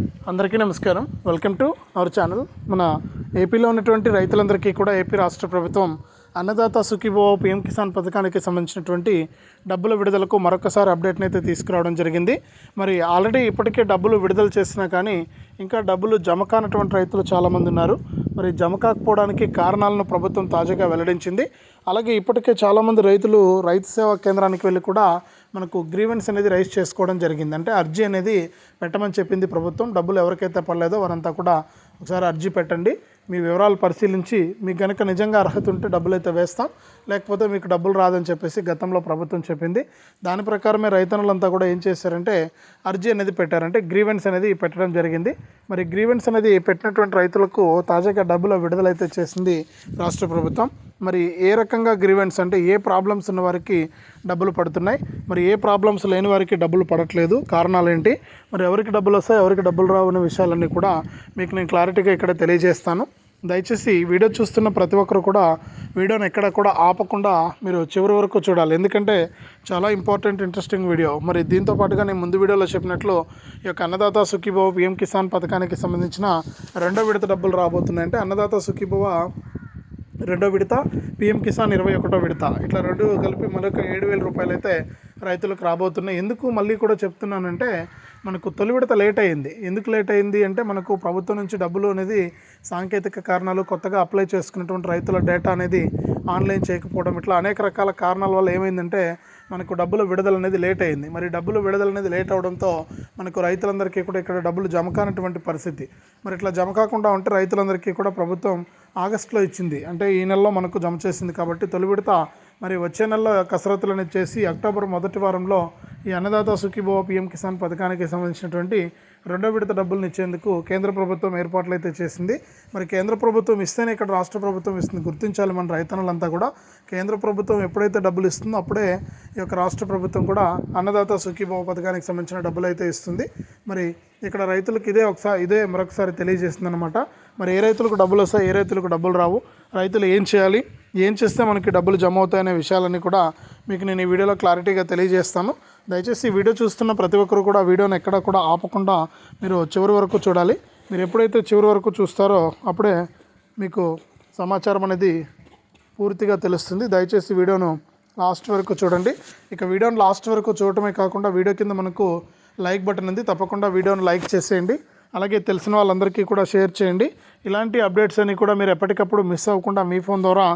అందరికీ నమస్కారం. Welcome to our channel. మన ఏపీలో ఉన్నటువంటి రైతులందరికీ కూడా ఏపీ రాష్ట్ర ప్రభుత్వం అన్నదాత సుఖీభో పిఎం కిసాన్ పథకానికి సంబంధించినటువంటి డబ్బుల విడుదలకు మరొకసారి అప్డేట్ని అయితే తీసుకురావడం జరిగింది. మరి ఆల్రెడీ ఇప్పటికే డబ్బులు విడుదల చేసినా కానీ ఇంకా డబ్బులు జమ కానటువంటి రైతులు చాలామంది ఉన్నారు. మరి జమ కాకపోవడానికి కారణాలను ప్రభుత్వం తాజాగా వెల్లడించింది. అలాగే ఇప్పటికే చాలామంది రైతులు రైతు సేవా కేంద్రానికి వెళ్ళి కూడా మనకు గ్రీవెన్స్ అనేది రైజ్ చేసుకోవడం జరిగింది. అంటే అర్జీ అనేది పెట్టమని చెప్పింది ప్రభుత్వం. డబ్బులు ఎవరికైతే పడలేదో వారంతా కూడా ఒకసారి అర్జీ పెట్టండి. మీ వివరాలు పరిశీలించి మీకు కనుక నిజంగా అర్హత ఉంటే డబ్బులు అయితే వేస్తాం. లేకపోతే మీకు డబ్బులు రాదని చెప్పేసి గతంలో ప్రభుత్వం చెప్పింది. దాని ప్రకారమే రైతన్నులంతా కూడా ఏం చేశారంటే అర్జీ అనేది పెట్టారంటే గ్రీవెన్స్ అనేది పెట్టడం జరిగింది. మరి గ్రీవెన్స్ అనేది పెట్టినటువంటి రైతులకు తాజాగా డబ్బులు విడుదలైతే చేసింది రాష్ట్ర ప్రభుత్వం. మరి ఏ రకంగా గ్రీవెన్స్ అంటే ఏ ప్రాబ్లమ్స్ ఉన్న వారికి డబ్బులు పడుతున్నాయి మరి ఏ ప్రాబ్లమ్స్ లేని వారికి డబ్బులు పడట్లేదు కారణాలు ఏంటి మరి ఎవరికి డబ్బులు వస్తాయి ఎవరికి డబ్బులు రావు అనే విషయాలన్నీ కూడా మీకు నేను క్లారిటీగా ఇక్కడ తెలియజేస్తాను. దయచేసి వీడియో చూస్తున్న ప్రతి ఒక్కరు కూడా వీడియోని ఎక్కడ కూడా ఆపకుండా మీరు చివరి వరకు చూడాలి. ఎందుకంటే చాలా ఇంపార్టెంట్ ఇంట్రెస్టింగ్ వీడియో. మరి దీంతో పాటుగా నేను ముందు వీడియోలో చెప్పినట్లు ఈ యొక్క అన్నదాత సుఖీభవ పిఎం కిసాన్ పథకానికి సంబంధించిన రెండో విడత డబ్బులు రాబోతున్నాయంటే అన్నదాత సుఖీభవ రెండో విడత పిఎం కిసాన్ ఇరవై ఒకటో విడత. ఇట్లా రెండు కలిపి మరొక ఏడు వేల రూపాయలు అయితే రైతులకు రాబోతున్నాయి. ఎందుకు మళ్ళీ కూడా చెప్తున్నానంటే మనకు తొలి విడత లేట్ అయింది. ఎందుకు లేట్ అయింది అంటే మనకు ప్రభుత్వం నుంచి డబ్బులు అనేది సాంకేతిక కారణాలు కొత్తగా అప్లై చేసుకున్నటువంటి రైతుల డేటా అనేది ఆన్లైన్ చేయకపోవడం ఇట్లా అనేక రకాల కారణాల వల్ల ఏమైందంటే మనకు డబ్బులు విడుదల అనేది లేట్ అయింది. మరి డబ్బులు విడుదల అనేది లేట్ అవడంతో మనకు రైతులందరికీ కూడా ఇక్కడ డబ్బులు జమ కానటువంటి పరిస్థితి. మరి ఇట్లా జమ కాకుండా ఉంటే రైతులందరికీ కూడా ప్రభుత్వం ఆగస్టులో ఇచ్చింది. అంటే ఈ నెలలో మనకు జమ చేసింది కాబట్టి తొలి విడత మరి వచ్చే నెలలో కసరత్తులు అనేది చేసి అక్టోబర్ మొదటి వారంలో ఈ అన్నదాత సుఖీభవ పిఎం కిసాన్ పథకానికి సంబంధించినటువంటి రెండో విడత డబ్బులను ఇచ్చేందుకు కేంద్ర ప్రభుత్వం ఏర్పాట్లు అయితే చేసింది. మరి కేంద్ర ప్రభుత్వం ఇస్తేనే ఇక్కడ రాష్ట్ర ప్రభుత్వం ఇస్తుంది. గుర్తించాలి మన రైతన్నులంతా కూడా. కేంద్ర ప్రభుత్వం ఎప్పుడైతే డబ్బులు ఇస్తుందో అప్పుడే ఈ యొక్క రాష్ట్ర ప్రభుత్వం కూడా అన్నదాత సుఖీభవ పథకానికి సంబంధించిన డబ్బులు అయితే ఇస్తుంది. మరి ఇక్కడ రైతులకు ఇదే ఒకసారి ఇదే మరొకసారి తెలియజేస్తుంది అనమాట మరి ఏ రైతులకు డబ్బులు వస్తాయి ఏ రైతులకు డబ్బులు రావు రైతులు ఏం చేయాలి ఏం చేస్తే మనకి డబ్బులు జమ అవుతాయనే విషయాలన్నీ కూడా మీకు నేను ఈ వీడియోలో క్లారిటీగా తెలియజేస్తాను. దయచేసి ఈ వీడియో చూస్తున్న ప్రతి ఒక్కరు కూడా వీడియోని ఎక్కడ కూడా ఆపకుండా మీరు చివరి వరకు చూడాలి. మీరు ఎప్పుడైతే చివరి వరకు చూస్తారో అప్పుడే మీకు సమాచారం అనేది పూర్తిగా తెలుస్తుంది. దయచేసి వీడియోను లాస్ట్ వరకు చూడండి. ఇక వీడియోని లాస్ట్ వరకు చూడటమే కాకుండా వీడియో కింద మనకు లైక్ బటన్ ఉంది. తప్పకుండా వీడియోను లైక్ చేసేయండి. అలాగే తెలిసిన వాళ్ళందరికీ కూడా షేర్ చేయండి. ఇలాంటి అప్డేట్స్ అన్ని కూడా మీరు ఎప్పటికప్పుడు మిస్ అవ్వకుండా మీ ఫోన్ ద్వారా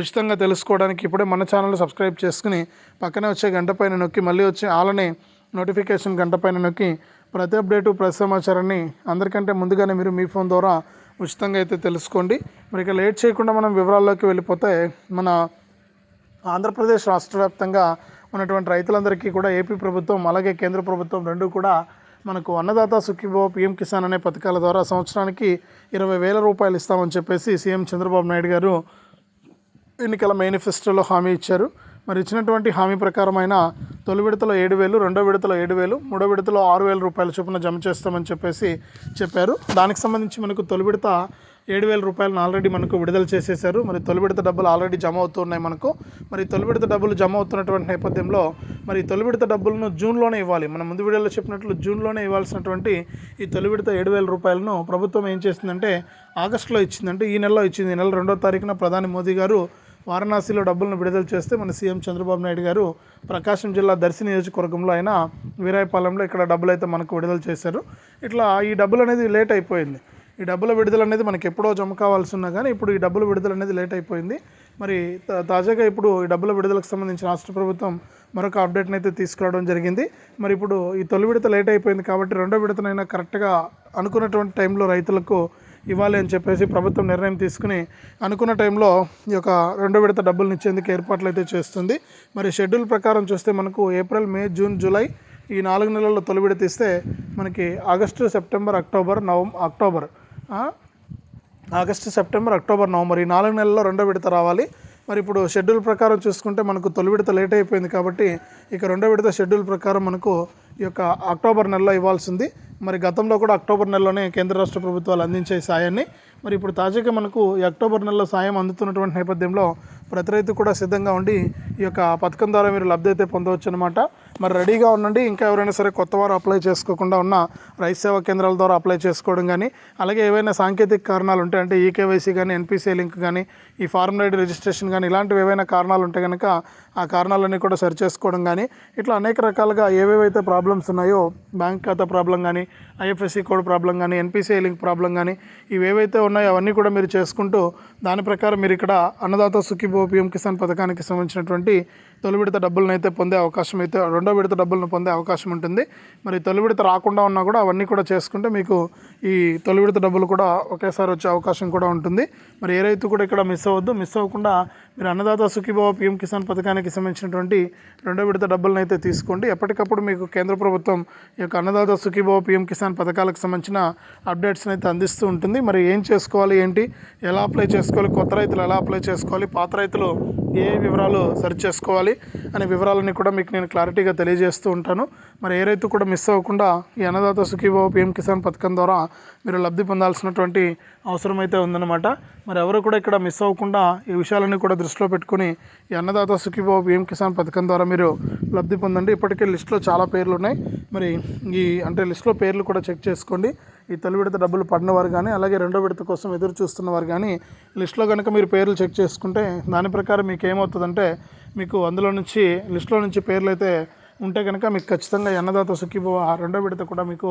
ఉచితంగా తెలుసుకోవడానికి ఇప్పుడే మన ఛానల్ సబ్స్క్రైబ్ చేసుకుని పక్కనే వచ్చే గంట పైన నొక్కి మళ్ళీ వచ్చే ఆలనే నోటిఫికేషన్ గంట పైన నొక్కి ప్రతి అప్డేటు ప్రతి సమాచారాన్ని అందరికంటే ముందుగానే మీరు మీ ఫోన్ ద్వారా ఉచితంగా అయితే తెలుసుకోండి. మరి ఇక లేట్ చేయకుండా మనం వివరాల్లోకి వెళ్ళిపోతే మన ఆంధ్రప్రదేశ్ రాష్ట్ర వ్యాప్తంగా ఉన్నటువంటి రైతులందరికీ కూడా ఏపీ ప్రభుత్వం అలాగే కేంద్ర ప్రభుత్వం రెండు కూడా మనకు అన్నదాత సుఖీభవ పిఎం కిసాన్ అనే పథకాల ద్వారా సంవత్సరానికి ఇరవై వేల రూపాయలు ఇస్తామని చెప్పేసి సీఎం చంద్రబాబు నాయుడు గారు ఎన్నికల మేనిఫెస్టోలో హామీ ఇచ్చారు. మరి ఇచ్చినటువంటి హామీ ప్రకారమైన తొలి విడతలో ఏడు వేలు రెండో విడతలో ఏడు వేలు మూడో విడతలో ఆరు వేల రూపాయల చొప్పున జమ చేస్తామని చెప్పేసి చెప్పారు. దానికి సంబంధించి మనకు తొలి విడత ఏడు వేల రూపాయలను ఆల్రెడీ మనకు విడుదల చేసేసారు మరి తొలి విడత డబ్బులు ఆల్రెడీ జమ అవుతున్నాయి మనకు. మరి తొలి విడత డబ్బులు జమ అవుతున్నటువంటి నేపథ్యంలో మరి తొలి విడత డబ్బులను జూన్లోనే ఇవ్వాలి. మనం ముందు వీడియోలో చెప్పినట్లు జూన్లోనే ఇవ్వాల్సినటువంటి ఈ తొలి విడత ఏడు వేల రూపాయలను ప్రభుత్వం ఏం చేసిందంటే ఆగస్టులో ఇచ్చిందంటే ఈ నెలలో ఇచ్చింది. ఈ నెల రెండో తారీఖున ప్రధాని మోదీ గారు వారణాసిలో డబ్బులను విడుదల చేస్తే మన సీఎం చంద్రబాబు నాయుడు గారు ప్రకాశం జిల్లా దర్శి నియోజకవర్గంలో అయిన వీరాయపాలెంలో ఇక్కడ డబ్బులు అయితే మనకు విడుదల చేశారు. ఇట్లా ఈ డబ్బులు అనేది లేట్ అయిపోయింది. ఈ డబ్బుల విడుదల అనేది మనకి ఎప్పుడో జమ కావాల్సి ఉన్నా కానీ ఇప్పుడు ఈ డబ్బుల విడుదల అనేది లేట్ అయిపోయింది. మరి తా- తాజాగా ఇప్పుడు ఈ డబ్బుల విడుదలకు సంబంధించి రాష్ట్ర ప్రభుత్వం మరొక అప్డేట్ని అయితే తీసుకురావడం జరిగింది. మరి ఇప్పుడు ఈ తొలి విడత లేట్ అయిపోయింది కాబట్టి రెండో విడతనైనా కరెక్ట్గా అనుకున్నటువంటి టైంలో రైతులకు ఇవ్వాలి అని చెప్పేసి ప్రభుత్వం నిర్ణయం తీసుకుని అనుకున్న టైంలో ఈ యొక్క రెండో విడత డబ్బులను ఇచ్చేందుకు ఏర్పాట్లు అయితే చేస్తుంది. మరి షెడ్యూల్ ప్రకారం చూస్తే మనకు ఏప్రిల్ మే జూన్ జూలై ఈ నాలుగు నెలల్లో తొలి విడత ఇస్తే మనకి August September October నవం October August September October November ఈ నాలుగు నెలల్లో రెండో విడత రావాలి. మరి ఇప్పుడు షెడ్యూల్ ప్రకారం చూసుకుంటే మనకు తొలి విడత లేట్ అయిపోయింది కాబట్టి ఇక రెండో విడత షెడ్యూల్ ప్రకారం మనకు ఈ యొక్క అక్టోబర్ నెలలో ఇవ్వాల్సింది. మరి గతంలో కూడా అక్టోబర్ నెలలోనే కేంద్ర రాష్ట్ర ప్రభుత్వాలు అందించే సాయాన్ని మరి ఇప్పుడు తాజాగా మనకు అక్టోబర్ నెలలో సాయం అందుతున్నటువంటి నేపథ్యంలో ప్రతి రైతు కూడా సిద్ధంగా ఉండి ఈ యొక్క పథకం ద్వారా మీరు లబ్ధి అయితే పొందవచ్చు అనమాట మరి రెడీగా ఉండండి. ఇంకా ఎవరైనా సరే కొత్త వారు అప్లై చేసుకోకుండా ఉన్న రైతు సేవా కేంద్రాల ద్వారా అప్లై చేసుకోవడం కానీ అలాగే ఏవైనా సాంకేతిక కారణాలు ఉంటాయి అంటే ఈకేవైసీ కానీ ఎన్పిసిఐ లింక్ కానీ ఈ ఫార్మ్ రైడ్ రిజిస్ట్రేషన్ కానీ ఇలాంటివి ఏవైనా కారణాలు ఉంటే కనుక ఆ కారణాలన్నీ కూడా సరి చేసుకోవడం కానీ ఇట్లా అనేక రకాలుగా ఏవేవైతే ప్రాబ్లమ్స్ ఉన్నాయో బ్యాంక్ ఖాతా ప్రాబ్లం కానీ ఐఎఫ్ఎస్సి కోడ్ ప్రాబ్లం కానీ ఎన్పిసిఐ లింక్ ప్రాబ్లం కానీ ఇవి ఏవైతే ఉన్నాయో అవన్నీ కూడా మీరు చేసుకుంటూ దాని ప్రకారం మీరు ఇక్కడ అన్నదాత సుఖీభో పిఎం కిసాన్ పథకానికి సంబంధించినటువంటి తొలి విడత డబ్బులను అయితే పొందే అవకాశం అయితే రెండో విడత డబ్బులను పొందే అవకాశం ఉంటుంది. మరి తొలి విడత రాకుండా ఉన్నా కూడా అవన్నీ కూడా చేసుకుంటే మీకు ఈ తొలి విడత డబ్బులు కూడా ఒకేసారి వచ్చే అవకాశం కూడా ఉంటుంది. మరి ఏ రైతు కూడా ఇక్కడ మిస్ అవ్వద్దు. మిస్ అవ్వకుండా మీరు అన్నదాత సుఖీభావ పిఎం కిసాన్ పథకానికి సంబంధించినటువంటి రెండో విడత డబ్బులను అయితే తీసుకోండి. ఎప్పటికప్పుడు మీకు కేంద్ర ప్రభుత్వం ఈ యొక్క అన్నదాత సుఖీభావ పిఎం కిసాన్ పథకాలకు సంబంధించిన అప్డేట్స్ని అయితే అందిస్తూ ఉంటుంది. మరి ఏం చేసుకోవాలి ఏంటి ఎలా అప్లై చేసుకోవాలి కొత్త రైతులు ఎలా అప్లై చేసుకోవాలి పాత రైతులు ఏ వివరాలు సరి చేసుకోవాలి అనే వివరాలన్నీ కూడా మీకు నేను క్లారిటీగా తెలియజేస్తూ ఉంటాను. మరి ఏ రైతు కూడా మిస్ అవ్వకుండా ఈ అన్నదాత సుఖీభావ పిఎం కిసాన్ పథకం ద్వారా మీరు లబ్ధి పొందాల్సినటువంటి అవసరం అయితే ఉందన్నమాట. మరి ఎవరు కూడా ఇక్కడ మిస్ అవ్వకుండా ఈ విషయాలన్నీ కూడా దృష్టిలో పెట్టుకుని ఈ అన్నదాత సుఖీభావ పిఎం కిసాన్ పథకం ద్వారా మీరు లబ్ధి పొందండి. ఇప్పటికే లిస్టులో చాలా పేర్లు ఉన్నాయి. మరి ఈ అంటే లిస్టులో పేర్లు కూడా చెక్ చేసుకోండి. ఈ తొలి విడత డబ్బులు పడిన వారు కానీ అలాగే రెండో విడత కోసం ఎదురు చూస్తున్న వారు కానీ లిస్టులో కనుక మీరు పేర్లు చెక్ చేసుకుంటే దాని ప్రకారం మీకు ఏమవుతుందంటే మీకు అందులో నుంచి లిస్టులో నుంచి పేర్లు అయితే ఉంటే కనుక మీకు ఖచ్చితంగా అన్నదాత సుఖీభవ ఆ రెండో విడత కూడా మీకు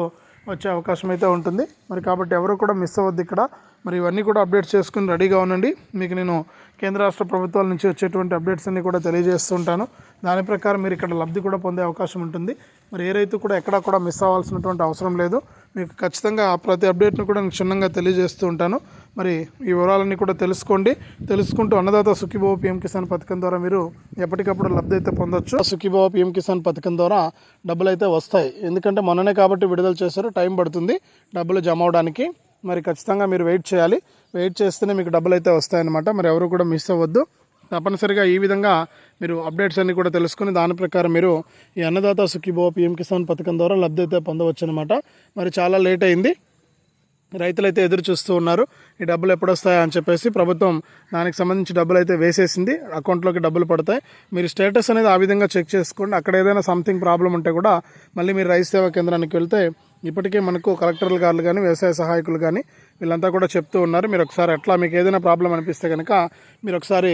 వచ్చే అవకాశం అయితే ఉంటుంది. మరి కాబట్టి ఎవరు కూడా మిస్ అవ్వద్దు ఇక్కడ. మరి ఇవన్నీ కూడా అప్డేట్ చేసుకుని రెడీగా ఉండండి. మీకు నేను కేంద్ర రాష్ట్ర ప్రభుత్వాల నుంచి వచ్చేటువంటి అప్డేట్స్ అన్నీ కూడా తెలియజేస్తూ ఉంటాను. దాని ప్రకారం మీరు ఇక్కడ లబ్ధి కూడా పొందే అవకాశం ఉంటుంది. మరి ఏ రైతు కూడా ఎక్కడా కూడా మిస్ అవ్వాల్సినటువంటి అవసరం లేదు. మీకు ఖచ్చితంగా ప్రతి అప్డేట్ను కూడా నేను క్షుణ్ణంగా తెలియజేస్తూ ఉంటాను. మరి ఈ వివరాలన్నీ కూడా తెలుసుకోండి. తెలుసుకుంటూ అన్నదాత సుఖీభావ పిఎం కిసాన్ పథకం ద్వారా మీరు ఎప్పటికప్పుడు లబ్ధి అయితే పొందొచ్చు. సుఖీభావ పిఎం కిసాన్ పథకం ద్వారా డబ్బులు అయితే వస్తాయి. ఎందుకంటే మొన్ననే కాబట్టి విడుదల చేశారు టైం పడుతుంది డబ్బులు జమ అవడానికి. మరి ఖచ్చితంగా మీరు వెయిట్ చేయాలి. వెయిట్ చేస్తేనే మీకు డబ్బులు అయితే వస్తాయన్నమాట. మరి ఎవరు కూడా మిస్ అవ్వద్దు. తప్పనిసరిగా ఈ విధంగా మీరు అప్డేట్స్ అన్ని కూడా తెలుసుకుని దాని ప్రకారం మీరు ఈ అన్నదాత సుఖీభావ పిఎం కిసాన్ పథకం ద్వారా లబ్ధి అయితే పొందవచ్చు అనమాట మరి చాలా లేట్ అయింది. రైతులైతే ఎదురు చూస్తూ ఉన్నారు. ఈ డబ్బులు ఎప్పుడొస్తాయని అని చెప్పేసి ప్రభుత్వం దానికి సంబంధించి డబ్బులు అయితే వేసేసింది. అకౌంట్లోకి డబ్బులు పడతాయి. మీరు స్టేటస్ అనేది ఆ విధంగా చెక్ చేసుకోండి. అక్కడ ఏదైనా సంథింగ్ ప్రాబ్లం ఉంటే కూడా మళ్ళీ మీరు రైతు సేవా కేంద్రానికి వెళ్తే ఇప్పటికే మనకు కలెక్టర్లు గారు కానీ వ్యవసాయ సహాయకులు కానీ వీళ్ళంతా కూడా చెప్తూ ఉన్నారు. మీరు ఒకసారి ఎట్లా మీకు ఏదైనా ప్రాబ్లం అనిపిస్తే కనుక మీరు ఒకసారి